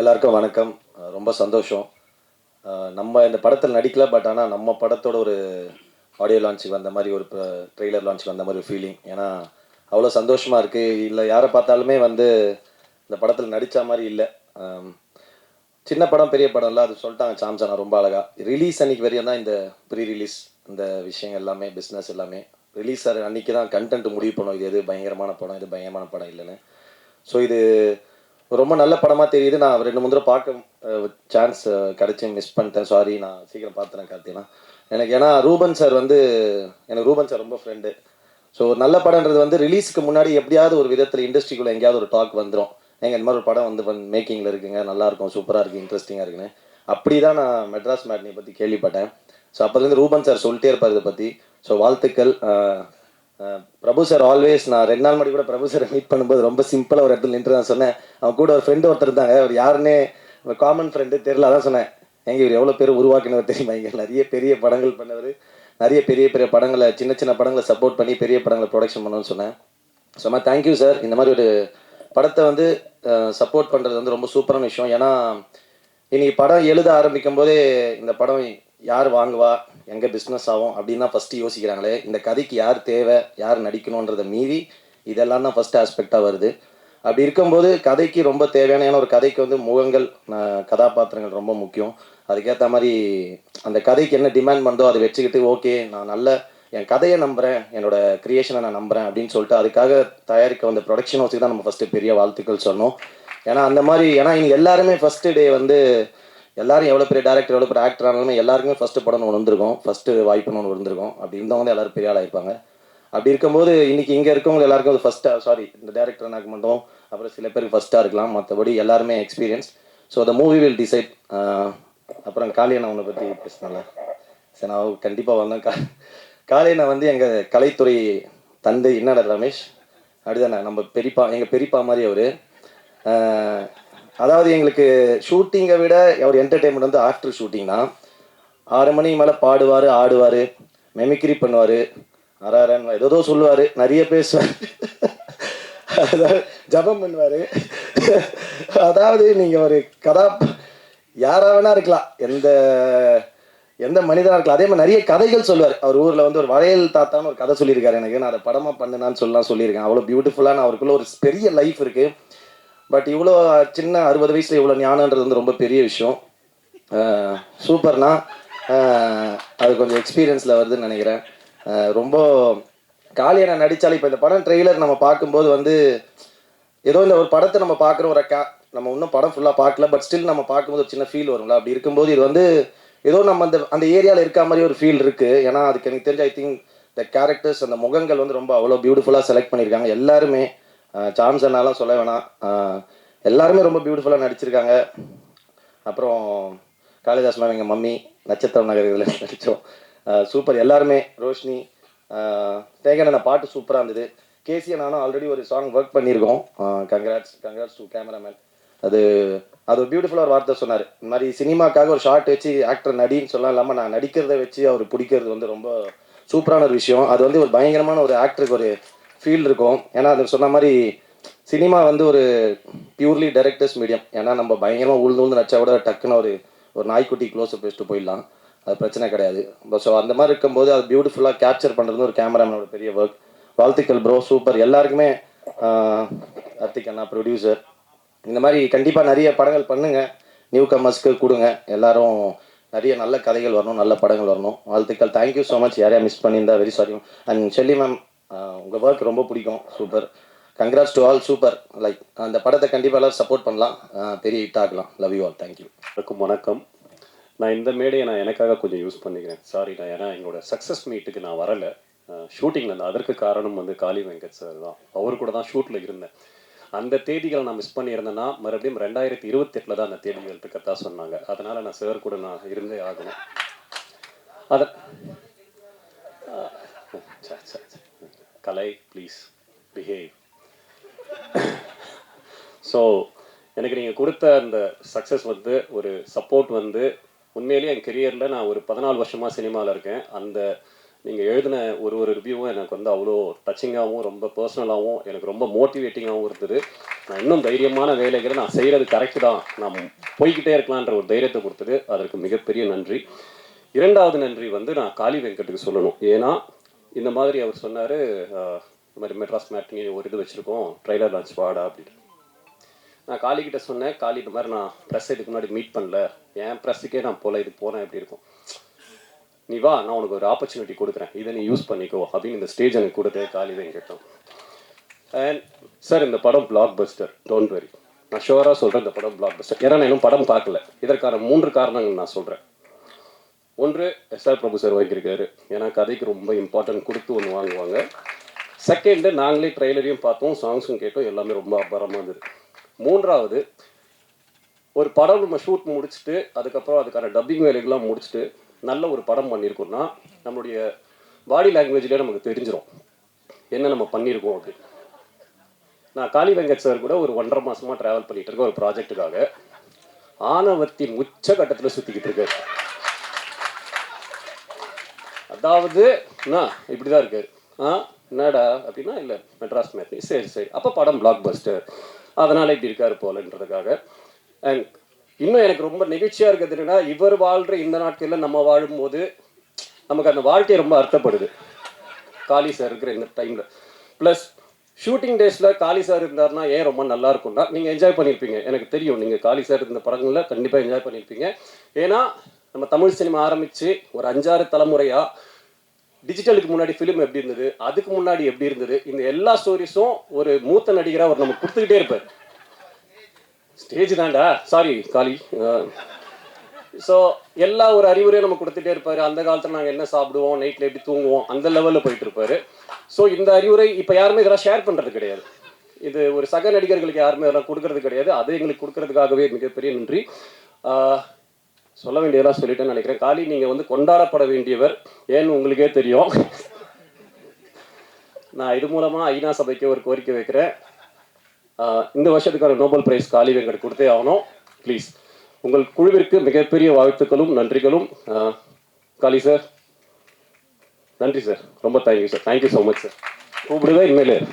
எல்லாருக்கும் வணக்கம். ரொம்ப சந்தோஷம். நம்ம இந்த படத்தில் நடிக்கல பட் ஆனால் நம்ம படத்தோட ஒரு ஆடியோ லான்ச் வந்த மாதிரி ஒரு ட்ரெய்லர் லான்ச் வந்த மாதிரி ஒரு ஃபீலிங் ஏன்னா அவ்வளோ சந்தோஷமாக இருக்குது இல்லை யாரை பார்த்தாலுமே வந்து இந்த படத்தில் நடித்த மாதிரி இல்லை. சின்ன படம் பெரிய படம் இல்லை அது சொல்லிட்டாங்க சாம்சனா ரொம்ப அழகாக ரிலீஸ் அன்னைக்கு வரையும் தான் இந்த ப்ரீ ரிலீஸ் இந்த விஷயங்கள் எல்லாமே பிஸ்னஸ் எல்லாமே. ரிலீஸ் அன்னைக்கு தான் கண்டென்ட் முடிவு பண்ணோம். இது எது பயங்கரமான படம் இது பயங்கரமான படம் இல்லைன்னு. ஸோ இது ரொம்ப நல்ல படமாக தெரியுது. நான் ரெண்டு மூணு தடவை பார்க்க சான்ஸ் கிடச்சி மிஸ் பண்ணிட்டேன். சாரி நான் சீக்கிரம் பார்த்துறேன் கார்த்தினா. எனக்கு ஏன்னா ரூபன் சார் வந்து எனக்கு ரூபன் சார் ரொம்ப ஃப்ரெண்டு ஸோ நல்ல படம்ன்றது வந்து ரிலீஸ்க்கு முன்னாடி எப்படியாவது ஒரு விதத்தில் இண்டஸ்ட்ரிக்குள்ளே எங்கேயாவது ஒரு டாக் வந்துடும் எங்கள் இந்த மாதிரி ஒரு படம் வந்து மேக்கிங்கில் இருக்குங்க. நல்லாயிருக்கும் சூப்பராக இருக்குது இன்ட்ரெஸ்டிங்காக இருக்குன்னு. அப்படி தான் நான் மெட்ராஸ் மேட்னியை பற்றி கேள்விப்பட்டேன். ஸோ அப்போலேருந்து ரூபன் சார் சொல்லிட்டே இருப்பார் இதை பற்றி ஸோ வாழ்த்துக்கள் பிரபு சார் ஆல்வேஸ் நான் ரெண்டு நாள் முன்னாடி கூட பிரபு சார் மீட் பண்ணும்போது ரொம்ப சிம்பிளாக ஒரு இடத்துல நின்று தான் சொன்னேன். அவன் கூட ஒரு ஃப்ரெண்டு ஒருத்தர் இருந்தாங்க. அவர் யாருன்னே காமன் ஃப்ரெண்டு தெரியல அதான் சொன்னேன். எங்க இவர் எவ்வளோ பேர் உருவாக்கினவர் தெரியுமா? இங்கே நிறைய பெரிய படங்கள் பண்ணவர். நிறைய பெரிய பெரிய படங்களை சின்ன சின்ன படங்களை சப்போர்ட் பண்ணி பெரிய படங்களை ப்ரொடக்ஷன் பண்ணணும்னு சொன்னேன். சும்மா தேங்க்யூ சார் இந்த மாதிரி ஒரு படத்தை வந்து சப்போர்ட் பண்ணுறது வந்து ரொம்ப சூப்பரான விஷயம். ஏன்னா இன்னைக்கு படம் எழுத ஆரம்பிக்கும் போதே இந்த படம் யார் வாங்குவா? எங்கே பிஸ்னஸ் ஆகும் அப்படின்னு தான் ஃபஸ்ட்டு யோசிக்கிறாங்களே. இந்த கதைக்கு யார் தேவை யார் நடிக்கணுன்றதை மீறி இதெல்லாம் தான் ஃபஸ்ட்டு ஆஸ்பெக்டாக வருது. அப்படி இருக்கும்போது கதைக்கு ரொம்ப தேவையான ஏன்னா ஒரு கதைக்கு வந்து முகங்கள் கதாபாத்திரங்கள் ரொம்ப முக்கியம். அதுக்கேற்ற மாதிரி அந்த கதைக்கு என்ன டிமாண்ட் பண்ணுறோ அதை வச்சுக்கிட்டு ஓகே நான் நல்ல என் கதையை நம்புகிறேன் என்னோட கிரியேஷனை நான் நம்புகிறேன் அப்படின்னு சொல்லிட்டு அதுக்காக தயாரிக்க வந்த ப்ரொடக்ஷன் ஹவுஸுக்கு தான் நம்ம ஃபஸ்ட்டு பெரிய வாழ்த்துக்கள் சொன்னோம். ஏன்னா அந்த மாதிரி ஏன்னா இங்கே எல்லாருமே ஃபஸ்ட்டு டே வந்து எல்லாரும் எவ்வளோ பெரிய டேரக்டர் எவ்வளோ பெரிய ஆக்டர் ஆனாலுமே எல்லாருக்குமே ஃபஸ்ட்டு படம் ஒன்று வந்திருக்கும். ஃபஸ்ட்டு வாய்ப்புன்னு ஒன்று வந்திருக்கும். அப்படி இருந்தவங்க தான் எல்லோரும் பெரிய ஆளாக இருப்பாங்க. அப்படி இருக்கும்போது இன்னைக்கு இங்கே இருக்கவங்க எல்லாருக்கும் அது ஃபஸ்ட்டாக சாரி இந்த டேரக்டர் எனக்கு மட்டும் அப்புறம் சில பேருக்கு ஃபஸ்ட்டாக இருக்கலாம். மற்றபடி எல்லாருமே experience so the movie will decide அப்புறம் காளியண்ணா உன்னை பற்றி பேசினால சரி நான் கண்டிப்பாக வந்தேன் கா காளியண்ணா வந்து எங்கள் கலைத்துறை தந்தை என்னடா ரமேஷ். அப்படிதானே நம்ம பெரியப்பா எங்கள் பெரியப்பா மாதிரி அவர். அதாவது எங்களுக்கு ஷூட்டிங்கை விட அவர் என்டர்டெயின்மெண்ட் வந்து ஆஃப்டர் ஷூட்டிங் தான். ஆறு மணிக்கு மேலே பாடுவார் ஆடுவார் மெமிக்ரி பண்ணுவார். அராரன் ஏதோ சொல்லுவார் நிறைய பேசுவார். அதாவது ஜபம் பண்ணுவார். அதாவது நீங்கள் ஒரு கதா யாராக வேணா இருக்கலாம். எந்த எந்த மனிதனாக இருக்கலாம். அதே மாதிரி நிறைய கதைகள் சொல்லுவார். அவர் ஊரில் வந்து ஒரு வளையல் தாத்தான்னு ஒரு கதை சொல்லியிருக்காரு எனக்கு. நான் அதை படமாக பண்ணுனான்னு சொல்லலாம் சொல்லியிருக்கேன். அவ்வளோ பியூட்டிஃபுல்லான அவருக்குள்ள ஒரு பெரிய லைஃப் இருக்குது பட் இவ்வளோ சின்ன அறுபது வயசில் இவ்வளோ ஞானன்றது வந்து ரொம்ப பெரிய விஷயம். சூப்பர்னா சூப்பர்ண்ணா அது கொஞ்சம் எக்ஸ்பீரியன்ஸில் வருதுன்னு நினைக்கிறேன். ரொம்ப ரொம்ப நான் நடித்தாலும் இப்போ இந்த படம் ட்ரெய்லர் நம்ம பார்க்கும்போது வந்து ஏதோ இந்த ஒரு படத்தை நம்ம பார்க்குற ஒரு கா நம்ம இன்னும் படம் ஃபுல்லாக பார்க்கல பட் ஸ்டில் நம்ம பார்க்கும்போது ஒரு சின்ன ஃபீல் வரும்ல. அப்படி இருக்கும்போது இது வந்து ஏதோ நம்ம அந்த அந்த ஏரியாவில் இருக்க மாதிரி ஒரு ஃபீல் இருக்குது ஏன்னா அதுக்கு எனக்கு தெரிஞ்ச ஐ திங்க் த கேரக்டர்ஸ் அந்த முகங்கள் வந்து ரொம்ப அவ்வளோ பியூட்டிஃபுல்லாக செலக்ட் பண்ணியிருக்காங்க. எல்லாருமே சாம்சனாலாம் சொல்ல வேணாம். எல்லாருமே ரொம்ப பியூட்டிஃபுல்லாக நடிச்சிருக்காங்க. அப்புறம் காளிதாஸ் மேம் எங்கள் மம்மி நட்சத்திரம் நகர் இதில் நடித்தோம் சூப்பர் எல்லாருமே ரோஷினி தேகன பாட்டு சூப்பராக இருந்தது. கேசியை நானும் ஆல்ரெடி ஒரு சாங் ஒர்க் பண்ணியிருக்கோம். கங்க்ராட்ஸ் கங்க்ராட்ஸ் டு கேமராமேன் அது அது ஒரு பியூட்டிஃபுல்லாக ஒரு வார்த்தை சொன்னார். இந்த மாதிரி சினிமாக்காக ஒரு ஷார்ட் வச்சு ஆக்டர் நடின்னு சொல்லலாம் இல்லாமல் நான் நடிக்கிறத வச்சு அவர் பிடிக்கிறது வந்து ரொம்ப சூப்பரான ஒரு விஷயம். அது வந்து ஒரு பயங்கரமான ஒரு ஆக்டருக்கு ஒரு ஃபீல் இருக்கும். ஏன்னா அது சொன்ன மாதிரி சினிமா வந்து ஒரு பியூர்லி டைரக்டர்ஸ் மீடியம் ஏன்னா நம்ம பயங்கரமாக உழுந்து உழுந்து நடிச்சா கூட டக்குன்னு ஒரு ஒரு நாய்க்குட்டி க்ளோஸ் பேசிட்டு வச்சுட்டு போயிடலாம். அது பிரச்சனை கிடையாது. ஸோ அந்த மாதிரி இருக்கும்போது அது பியூட்டிஃபுல்லாக கேப்சர் பண்ணுறது ஒரு கேமராமேனோட பெரிய ஒர்க் வாழ்த்துக்கள் ப்ரோ சூப்பர் எல்லாருக்குமே கார்த்திக் அண்ணா ப்ரொடியூசர் இந்த மாதிரி கண்டிப்பாக நிறைய படங்கள் பண்ணுங்க. நியூ கமர்ஸ்க்கு கொடுங்க. எல்லாரும் நிறைய நல்ல கதைகள் வரணும் நல்ல படங்கள் வரணும். வாழ்த்துக்கள். தேங்க்யூ ஸோ மச் யாரையா மிஸ் பண்ணியிருந்தா very sorry and Shelly ma'am உங்கள் ஒர்க் ரொம்ப பிடிக்கும். Super congrats to all super like அந்த படத்தை கண்டிப்பாக எல்லாம் சப்போர்ட் பண்ணலாம். பெரிய ஹிட் ஆகலாம் லவ் யூ ஆல் தேங்க்யூ எல்லாருக்கும் வணக்கம் நான் இந்த மேடையை நான் எனக்காக கொஞ்சம் யூஸ் பண்ணிக்கிறேன். சாரி நான் ஏன்னா எங்களோட சக்ஸஸ் மீட்டுக்கு நான் வரலை. ஷூட்டிங்கில் இருந்தேன் அதற்கு காரணம் வந்து காளி வெங்கட் சார் தான். அவர் கூட தான் ஷூட்டில் இருந்தேன். அந்த தேதிகளை நான் மிஸ் பண்ணியிருந்தேன்னா மறுபடியும் ரெண்டாயிரத்தி இருபத்தெட்டில் தான் அந்த தேதிகள் இருக்கத்தா சொன்னாங்க. அதனால் நான் சார் கூட நான் இருந்தே ஆகணும். அதை ச, கலை ப்ளீஸ் பிஹேவ் ஸோ எனக்கு நீங்கள் கொடுத்த அந்த சக்ஸஸ் வந்து ஒரு சப்போர்ட் வந்து உண்மையிலேயே என் கெரியரில் நான் ஒரு பதினாலு வருஷமாக சினிமாவில் இருக்கேன். அந்த நீங்கள் எழுதின ஒரு ஒரு ரிவ்யூவும் எனக்கு வந்து அவ்வளோ டச்சிங்காகவும் ரொம்ப பர்சனலாகவும் எனக்கு ரொம்ப மோட்டிவேட்டிங்காகவும் இருந்தது. நான் இன்னும் தைரியமான வேலைகளை நான் செய்கிறது கரெக்டு தான். நான் போய்கிட்டே இருக்கலான்ற ஒரு தைரியத்தை கொடுத்தது. அதற்கு மிகப்பெரிய நன்றி. இரண்டாவது நன்றி வந்து நான் காளி வெங்கட்டுக்கு சொல்லணும். ஏன்னா இந்த மாதிரி அவர் சொன்னார் இந்த மாதிரி மெட்ராஸ் மேட்னி ஒரு இது வச்சுருக்கோம் ட்ரைலர் லான்ச் வாடா அப்படின்னு. நான் காளிக்கிட்ட சொன்னேன் காளி இந்த மாதிரி நான் ப்ரெஸ் இதுக்கு முன்னாடி மீட் பண்ணல. என் ப்ரெஸ்ஸுக்கே நான் போகல இது போனேன் எப்படி இருக்கும். நீ வா நான் உனக்கு ஒரு ஆப்பர்ச்சுனிட்டி கொடுக்குறேன். இதை நீ யூஸ் பண்ணிக்கோ அப்படின்னு இந்த ஸ்டேஜ் எனக்கு கொடுத்தே காளி வெங்கட்டும் அண்ட் சார் இந்த படம் பிளாக் பஸ்டர் டோன்ட் வெரி நான் ஷுவராக சொல்கிறேன் இந்த படம் பிளாக் பஸ்டர் ஏன்னா நான் இன்னும் படம் பார்க்கல. இதற்கான மூன்று காரணங்கள் நான் சொல்கிறேன் ஒன்று எஸ்ஆர் பிரபு சார் வாங்கியிருக்காரு. ஏன்னா கதைக்கு ரொம்ப இம்பார்ட்டன்ட் கொடுத்து ஒன்று வாங்குவாங்க. செகண்டு நாங்களே ட்ரெய்லரையும் பார்த்தோம் சாங்ஸும் கேட்டோம் எல்லாமே ரொம்ப அபாரமாக இருந்தது. மூன்றாவது ஒரு படம் நம்ம ஷூட் முடிச்சுட்டு அதுக்கப்புறம் அதுக்கான டப்பிங் வேலைகள்லாம் முடிச்சுட்டு நல்ல ஒரு படம் பண்ணியிருக்கோம்னா நம்மளுடைய பாடி லாங்குவேஜ்லேயே நமக்கு தெரிஞ்சிடும் என்ன நம்ம பண்ணியிருக்கோம் அப்படின்னு நான் காளி வெங்கட் சார் கூட ஒரு ஒன்றரை மாதமாக ட்ராவல் பண்ணிகிட்டு இருக்கேன் ஒரு ப்ராஜெக்ட்டுக்காக ஆணவத்தின் உச்ச கட்டத்தில் சுற்றிக்கிட்டு இருக்கேன் அதாவது என்ன இப்படிதான் இருக்கு ஆ என்னடா அப்படின்னா இல்லை மெட்ராஸ் மேத்தி சரி சரி. அப்போ படம் பிளாக் பஸ்டர் அதனால் இப்படி இருக்காரு போலன்றதுக்காக. அண்ட் இன்னும் எனக்கு ரொம்ப நெகிழ்ச்சியாக இருக்கிறது என்னன்னா இவர் வாழ்கிற இந்த நாட்களில் நம்ம வாழும்போது நமக்கு அந்த வாழ்க்கை ரொம்ப அர்த்தப்படுது காளி சார் இருக்கிற இந்த டைமில் ப்ளஸ் ஷூட்டிங் டேஸில் காளி சார் இருந்தாருன்னா ஏன் ரொம்ப நல்லா இருக்கும்னா நீங்கள் என்ஜாய் பண்ணியிருப்பீங்க எனக்கு தெரியும் நீங்கள் காளி சார் இருந்த படங்களில் கண்டிப்பாக என்ஜாய் பண்ணியிருப்பீங்க ஏன்னா நம்ம தமிழ் சினிமா ஆரம்பித்து ஒரு அஞ்சாறு தலைமுறையாக டிஜிட்டலுக்கு முன்னாடி ஃபிலிம் எப்படி இருந்தது அதுக்கு முன்னாடி எப்படி இருந்தது இந்த எல்லா ஸ்டோரிஸும் ஒரு மூத்த நடிகராக அவர் நமக்கு கொடுத்துக்கிட்டே இருப்பார். ஸ்டேஜ் தான்டா. சாரி காலி ஸோ எல்லா ஒரு அறிவுரையும் நம்ம கொடுத்துட்டே இருப்பார். அந்த காலத்தில் நாங்கள் என்ன சாப்பிடுவோம் நைட்டில் எப்படி தூங்குவோம் அந்த லெவலில் போயிட்டு இருப்பார். ஸோ இந்த அறிவுரை இப்போ யாருமே இதெல்லாம் ஷேர் பண்ணுறது கிடையாது. இது ஒரு சக நடிகர்களுக்கு யாருமே அதெல்லாம் கொடுக்கறது கிடையாது. அது எங்களுக்கு கொடுக்கறதுக்காகவே மிகப்பெரிய நன்றி. சொல்ல வேண்டியதெல்லாம் சொல்லிட்டேன்னு நினைக்கிறேன். காளி நீங்கள் வந்து கொண்டாடப்பட வேண்டியவர் ஏன்னு உங்களுக்கே தெரியும். நான் இது மூலமாக ஐநா சபைக்கு ஒரு கோரிக்கை வைக்கிறேன். இந்த வருஷத்துக்கான நோபல் பிரைஸ் காளி வெங்கட் கொடுத்தே ஆகணும். ப்ளீஸ் உங்கள் குழுவிற்கு மிகப்பெரிய வாழ்த்துக்களும் நன்றிகளும். காலி காளி சார் நன்றி சார் ரொம்ப thank you sir thank you so much sir கூப்பிடுவேன் இனிமேல்.